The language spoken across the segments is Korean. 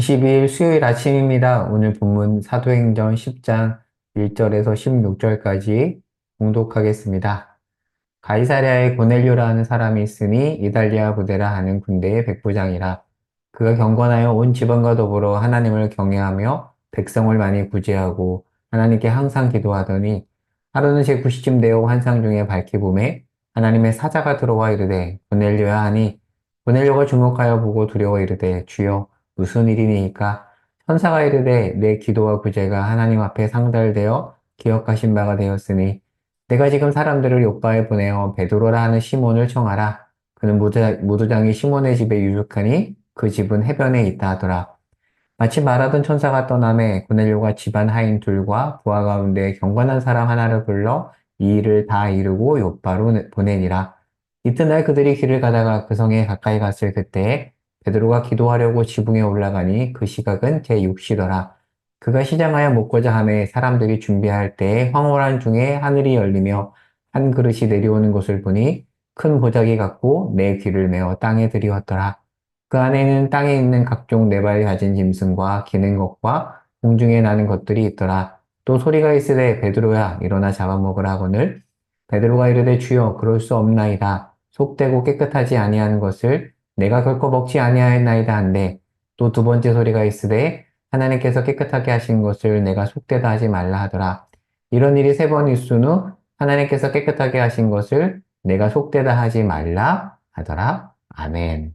22일 수요일 아침입니다. 오늘 본문 사도행전 10장 1절에서 16절까지 봉독하겠습니다. 가이사랴에 고넬료라는 사람이 있으니 이달리아 부대라 하는 군대의 백부장이라. 그가 경건하여 온 지방과 더불어 하나님을 경외하며 백성을 많이 구제하고 하나님께 항상 기도하더니 하루는 제 9시쯤 되어 환상 중에 밝히 봄에 하나님의 사자가 들어와 이르되 고넬료야 하니 고넬료가 주목하여 보고 두려워 이르되 주여 무슨 일이니까 천사가 이르되 내 기도와 구제가 하나님 앞에 상달되어 기억하신 바가 되었으니 내가 지금 사람들을 요바에 보내어 베드로라 하는 시몬을 청하라. 그는 무두장이 시몬의 집에 유숙하니 그 집은 해변에 있다 하더라. 마치 말하던 천사가 떠남에 고넬료가 집안 하인 둘과 부하 가운데 경건한 사람 하나를 불러 이 일을 다 이루고 요바로 보내니라. 이튿날 그들이 길을 가다가 그 성에 가까이 갔을 그때에 베드로가 기도하려고 지붕에 올라가니 그 시각은 제6시더라. 그가 시장하여 먹고자 하매 사람들이 준비할 때에 황홀한 중에 하늘이 열리며 한 그릇이 내려오는 것을 보니 큰 보자기 같고 내 귀를 메어 땅에 들이었더라. 그 안에는 땅에 있는 각종 네발 가진 짐승과 기는 것과 공중에 나는 것들이 있더라. 또 소리가 있으되 베드로야 일어나 잡아먹으라 하거늘 베드로가 이르되 주여 그럴 수 없나이다. 속되고 깨끗하지 아니하는 것을 내가 결코 먹지 아니하였나이다 한데 또 두 번째 소리가 있으되 하나님께서 깨끗하게 하신 것을 내가 속되다 하지 말라 하더라. 이런 일이 세 번 있은 후 하나님께서 깨끗하게 하신 것을 내가 속되다 하지 말라 하더라. 아멘.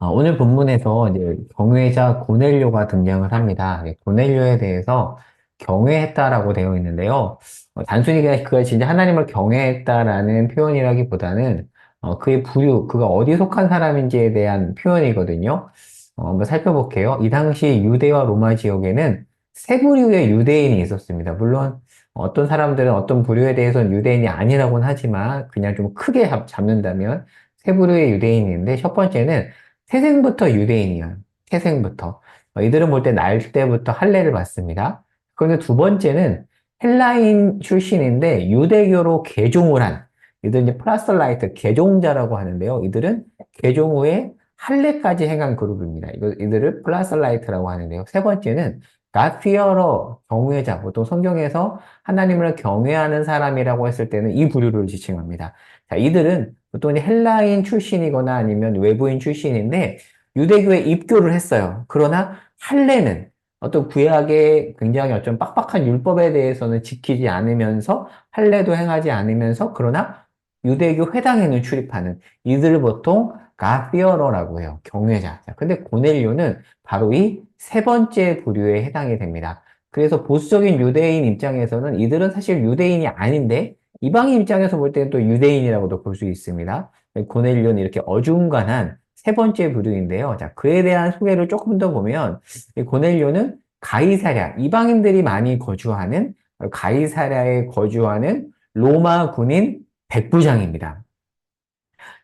어, 오늘 본문에서 이제 경외자 고넬료가 등장을 합니다. 네, 고넬료에 대해서 경외했다라고 되어 있는데요. 어, 단순히 그냥 그가 진짜 하나님을 경외했다라는 표현이라기보다는 어, 그의 부류, 그가 어디 속한 사람인지에 대한 표현이거든요. 어, 한번 살펴볼게요. 이 당시 유대와 로마 지역에는 세 부류의 유대인이 있었습니다. 물론 어떤 사람들은 어떤 부류에 대해서는 유대인이 아니라고는 하지만 그냥 좀 크게 잡는다면 세 부류의 유대인이 있는데 첫 번째는 태생부터 유대인이에요. 태생부터. 어, 이들은 볼 때 날 때부터 할례를 받습니다. 그런데 두 번째는 헬라인 출신인데 유대교로 개종을 한 이들은 이제 플라스라이트 개종자라고 하는데요. 이들은 개종 후에 할례까지 행한 그룹입니다. 이거, 이들을 플라스라이트라고 하는데요. 세 번째는 가피어러 경외자, 보통 성경에서 하나님을 경외하는 사람이라고 했을 때는 이 부류를 지칭합니다. 자, 이들은 보통 헬라인 출신이거나 아니면 외부인 출신인데 유대교에 입교를 했어요. 그러나 할례는 어떤 구약의 굉장히 어떤 빡빡한 율법에 대해서는 지키지 않으면서 할례도 행하지 않으면서 그러나 유대교 회당에는 출입하는 이들을 보통 가피어러라고 해요. 경외자. 근데 고넬료는 바로 이 세 번째 부류에 해당이 됩니다. 그래서 보수적인 유대인 입장에서는 이들은 사실 유대인이 아닌데 이방인 입장에서 볼 때는 또 유대인이라고도 볼 수 있습니다. 고넬료는 이렇게 어중간한 세 번째 부류인데요. 자, 그에 대한 소개를 조금 더 보면 고넬료는 가이사랴, 이방인들이 많이 거주하는 가이사랴에 거주하는 로마 군인 백부장입니다.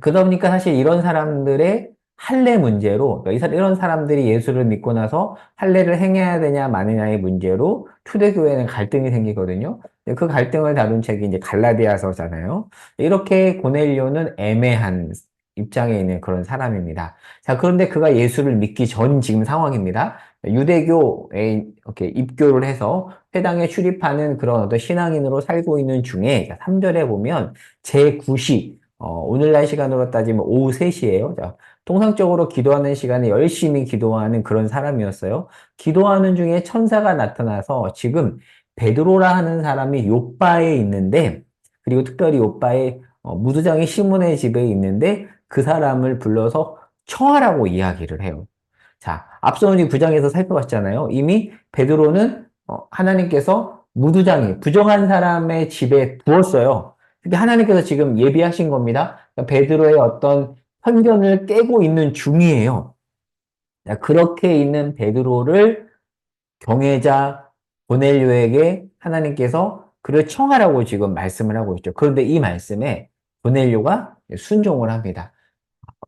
그러다 보니까 사실 이런 사람들의 할례 문제로 그러니까 이런 사람들이 예수를 믿고 나서 할례를 행해야 되냐 마느냐의 문제로 초대교회는 갈등이 생기거든요. 그 갈등을 다룬 책이 이제 갈라디아서잖아요. 이렇게 고넬료는 애매한 입장에 있는 그런 사람입니다. 자, 그런데 그가 예수를 믿기 전 지금 상황입니다. 유대교에 이렇게 입교를 해서 회당에 출입하는 그런 어떤 신앙인으로 살고 있는 중에 3절에 보면 제9시 어, 오늘날 시간으로 따지면 오후 3시예요. 자, 통상적으로 기도하는 시간에 열심히 기도하는 그런 사람이었어요. 기도하는 중에 천사가 나타나서 지금 베드로라 하는 사람이 요바에 있는데 그리고 특별히 요바의 어, 무두장이 시몬의 집에 있는데 그 사람을 불러서 청하라고 이야기를 해요. 자, 앞서 우리 9장에서 살펴봤잖아요. 이미 베드로는 어, 하나님께서 무두장이 부정한 사람의 집에 두었어요. 그게 하나님께서 지금 예비하신 겁니다. 그러니까 베드로의 어떤 편견을 깨고 있는 중이에요. 자, 그렇게 있는 베드로를 경외자 보넬료에게 하나님께서 그를 청하라고 지금 말씀을 하고 있죠. 그런데 이 말씀에 보넬료가 순종을 합니다.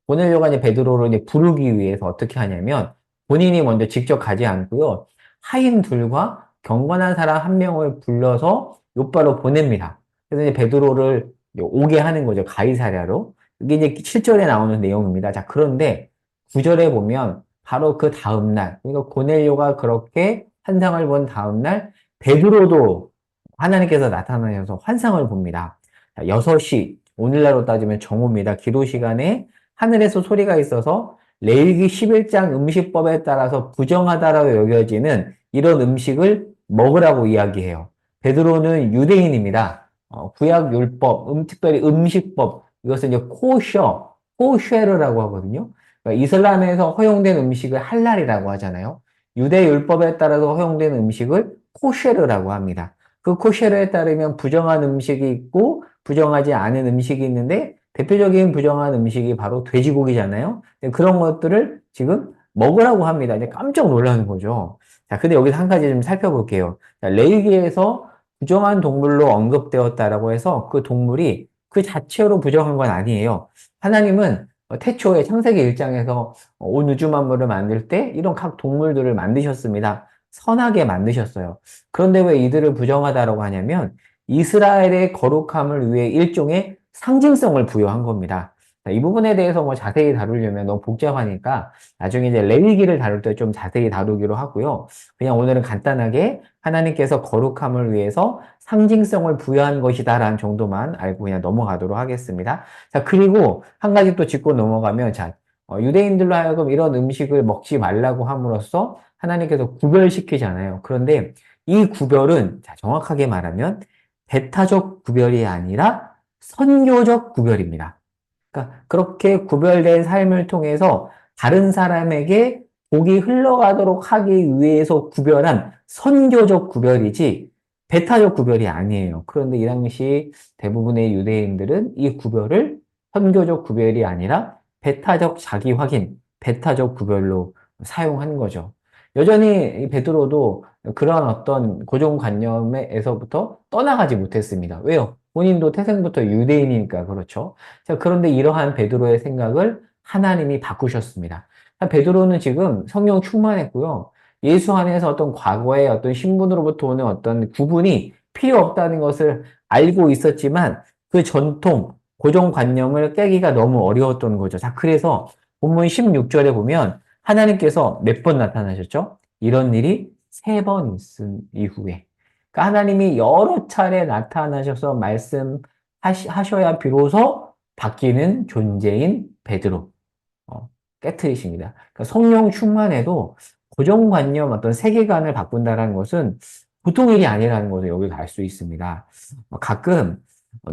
보넬료가 이제 베드로를 이제 부르기 위해서 어떻게 하냐면 본인이 먼저 직접 가지 않고요. 하인 둘과 경건한 사람 한 명을 불러서 요바로 보냅니다. 그래서 이제 베드로를 오게 하는 거죠. 가이사랴로. 이게 이제 7절에 나오는 내용입니다. 자, 그런데 9절에 보면 바로 그 다음날, 그러니까 고넬료가 그렇게 환상을 본 다음날, 베드로도 하나님께서 나타나셔서 환상을 봅니다. 6시, 오늘날로 따지면 정오입니다. 기도 시간에 하늘에서 소리가 있어서 레위기 11장 음식법에 따라서 부정하다라고 여겨지는 이런 음식을 먹으라고 이야기해요. 베드로는 유대인입니다. 어, 구약 율법, 음, 특별히 음식법, 이것은 이제 코셔, 코쉐르라고 하거든요. 그러니까 이슬람에서 허용된 음식을 할랄이라고 하잖아요. 유대 율법에 따라서 허용된 음식을 코쉐르라고 합니다. 그 코쉐르에 따르면 부정한 음식이 있고 부정하지 않은 음식이 있는데 대표적인 부정한 음식이 바로 돼지고기잖아요. 그런 것들을 지금 먹으라고 합니다. 이제 깜짝 놀라는 거죠. 자, 근데 여기서 한 가지 좀 살펴볼게요. 자, 레이기에서 부정한 동물로 언급되었다라고 해서 그 동물이 그 자체로 부정한 건 아니에요. 하나님은 태초에 창세기 1장에서 온 우주 만물을 만들 때 이런 각 동물들을 만드셨습니다. 선하게 만드셨어요. 그런데 왜 이들을 부정하다라고 하냐면 이스라엘의 거룩함을 위해 일종의 상징성을 부여한 겁니다. 이 부분에 대해서 뭐 자세히 다루려면 너무 복잡하니까 나중에 이제 레위기를 다룰 때 좀 자세히 다루기로 하고요. 그냥 오늘은 간단하게 하나님께서 거룩함을 위해서 상징성을 부여한 것이다라는 정도만 알고 그냥 넘어가도록 하겠습니다. 자, 그리고 한 가지 또 짚고 넘어가면 자, 어, 유대인들로 하여금 이런 음식을 먹지 말라고 함으로써 하나님께서 구별시키잖아요. 그런데 이 구별은 자, 정확하게 말하면 배타적 구별이 아니라 선교적 구별입니다. 그러니까 그렇게 구별된 삶을 통해서 다른 사람에게 복이 흘러가도록 하기 위해서 구별한 선교적 구별이지 배타적 구별이 아니에요. 그런데 이 당시 대부분의 유대인들은 이 구별을 선교적 구별이 아니라 배타적 자기 확인, 배타적 구별로 사용한 거죠. 여전히 베드로도 그런 어떤 고정관념에서부터 떠나가지 못했습니다. 왜요? 본인도 태생부터 유대인이니까 그렇죠. 자, 그런데 이러한 베드로의 생각을 하나님이 바꾸셨습니다. 베드로는 지금 성령 충만했고요. 예수 안에서 어떤 과거의 어떤 신분으로부터 오는 어떤 구분이 필요 없다는 것을 알고 있었지만 그 전통, 고정관념을 깨기가 너무 어려웠던 거죠. 자, 그래서 본문 16절에 보면 하나님께서 몇 번 나타나셨죠? 이런 일이 세 번 있은 이후에 그러니까 하나님이 여러 차례 나타나셔서 말씀하셔야 비로소 바뀌는 존재인 베드로 어, 깨트리십니다. 그러니까 성령 충만해도 고정관념 어떤 세계관을 바꾼다는 것은 보통 일이 아니라는 것을 여기서 알 수 있습니다. 어, 가끔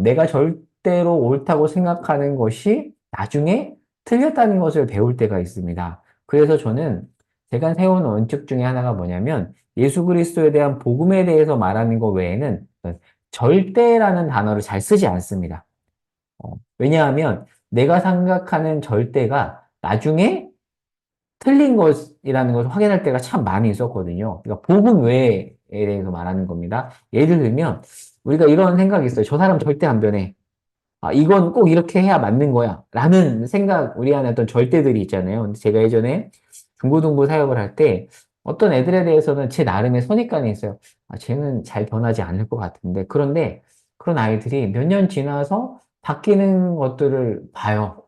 내가 절대로 옳다고 생각하는 것이 나중에 틀렸다는 것을 배울 때가 있습니다. 그래서 저는 제가 세운 원칙 중에 하나가 뭐냐면 예수 그리스도에 대한 복음에 대해서 말하는 것 외에는 절대라는 단어를 잘 쓰지 않습니다. 어, 왜냐하면 내가 생각하는 절대가 나중에 틀린 것이라는 것을 확인할 때가 참 많이 있었거든요. 그러니까 복음 외에 대해서 말하는 겁니다. 예를 들면 우리가 이런 생각이 있어요. 저 사람 절대 안 변해. 아, 이건 꼭 이렇게 해야 맞는 거야. 라는 생각, 우리 안에 어떤 절대들이 있잖아요. 근데 제가 예전에 중고등부 사역을 할 때 어떤 애들에 대해서는 제 나름의 선입관이 있어요. 아, 쟤는 잘 변하지 않을 것 같은데. 그런데 그런 아이들이 몇 년 지나서 바뀌는 것들을 봐요.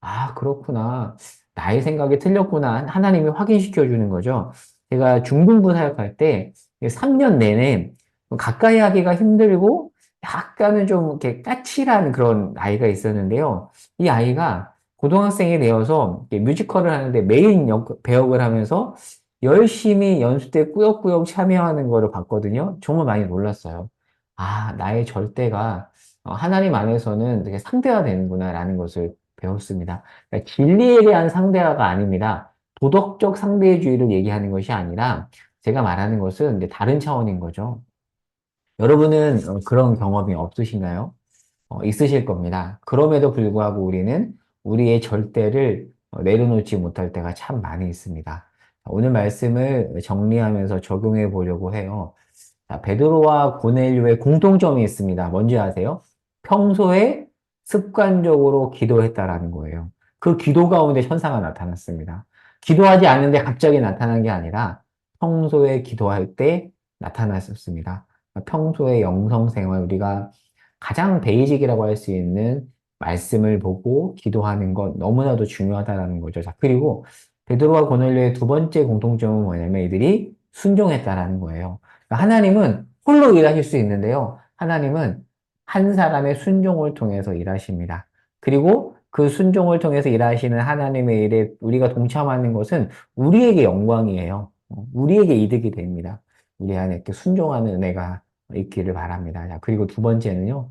아, 그렇구나. 나의 생각이 틀렸구나. 하나님이 확인시켜 주는 거죠. 제가 중등부 사역할 때 3년 내내 가까이 하기가 힘들고 약간은 좀 이렇게 까칠한 그런 아이가 있었는데요. 이 아이가 고등학생이 되어서 뮤지컬을 하는데 메인 역, 배역을 하면서 열심히 연수 때 꾸역꾸역 참여하는 거를 봤거든요. 정말 많이 놀랐어요. 아, 나의 절대가 어, 하나님 안에서는 되게 상대가 되는구나라는 것을 배웠습니다. 그러니까 진리에 대한 상대화가 아닙니다. 도덕적 상대주의를 얘기하는 것이 아니라 제가 말하는 것은 다른 차원인 거죠. 여러분은 어, 그런 경험이 없으신가요? 어, 있으실 겁니다. 그럼에도 불구하고 우리는 우리의 절대를 내려놓지 못할 때가 참 많이 있습니다. 오늘 말씀을 정리하면서 적용해 보려고 해요. 자, 베드로와 고넬료의 공통점이 있습니다. 뭔지 아세요? 평소에 습관적으로 기도했다라는 거예요. 그 기도 가운데 천사가 나타났습니다. 기도하지 않는데 갑자기 나타난 게 아니라 평소에 기도할 때 나타났었습니다. 평소에 영성 생활 우리가 가장 베이직이라고 할 수 있는 말씀을 보고 기도하는 것 너무나도 중요하다는 거죠. 자, 그리고 베드로와 고넬료의 두 번째 공통점은 뭐냐면 이들이 순종했다라는 거예요. 그러니까 하나님은 홀로 일하실 수 있는데요. 하나님은 한 사람의 순종을 통해서 일하십니다. 그리고 그 순종을 통해서 일하시는 하나님의 일에 우리가 동참하는 것은 우리에게 영광이에요. 어, 우리에게 이득이 됩니다. 우리 안에 이렇게 순종하는 은혜가 있기를 바랍니다. 자, 그리고 두 번째는요.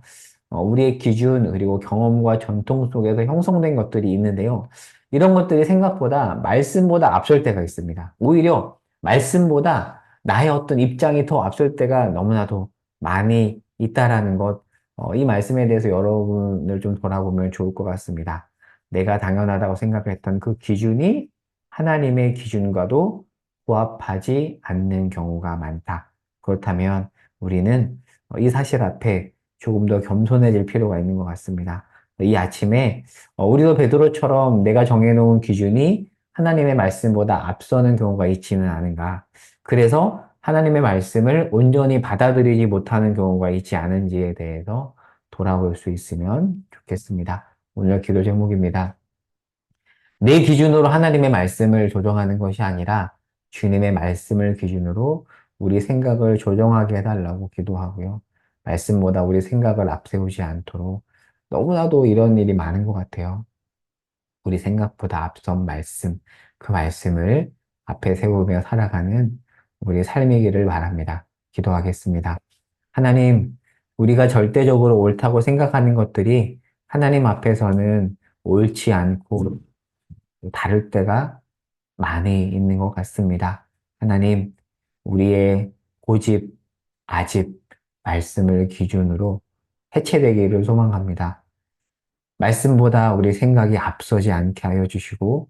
어, 우리의 기준 그리고 경험과 전통 속에서 형성된 것들이 있는데요. 이런 것들이 생각보다 말씀보다 앞설 때가 있습니다. 오히려 말씀보다 나의 어떤 입장이 더 앞설 때가 너무나도 많이 있다라는 것, 어, 이 말씀에 대해서 여러분을 좀 돌아보면 좋을 것 같습니다. 내가 당연하다고 생각했던 그 기준이 하나님의 기준과도 부합하지 않는 경우가 많다. 그렇다면 우리는 이 사실 앞에 조금 더 겸손해질 필요가 있는 것 같습니다. 이 아침에 어, 우리도 베드로처럼 내가 정해놓은 기준이 하나님의 말씀보다 앞서는 경우가 있지는 않은가. 그래서 하나님의 말씀을 온전히 받아들이지 못하는 경우가 있지 않은지에 대해서 돌아볼 수 있으면 좋겠습니다. 오늘 기도 제목입니다. 내 기준으로 하나님의 말씀을 조정하는 것이 아니라 주님의 말씀을 기준으로 우리 생각을 조정하게 해달라고 기도하고요. 말씀보다 우리 생각을 앞세우지 않도록 너무나도 이런 일이 많은 것 같아요. 우리 생각보다 앞선 말씀, 그 말씀을 앞에 세우며 살아가는 우리 삶이기를 바랍니다. 기도하겠습니다. 하나님, 우리가 절대적으로 옳다고 생각하는 것들이 하나님 앞에서는 옳지 않고 다를 때가 많이 있는 것 같습니다. 하나님, 우리의 고집, 아집, 말씀을 기준으로 해체되기를 소망합니다. 말씀보다 우리 생각이 앞서지 않게 하여 주시고,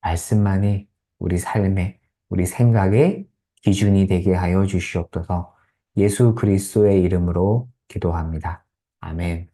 말씀만이 우리 삶의, 우리 생각의 기준이 되게 하여 주시옵소서 예수 그리스도의 이름으로 기도합니다. 아멘.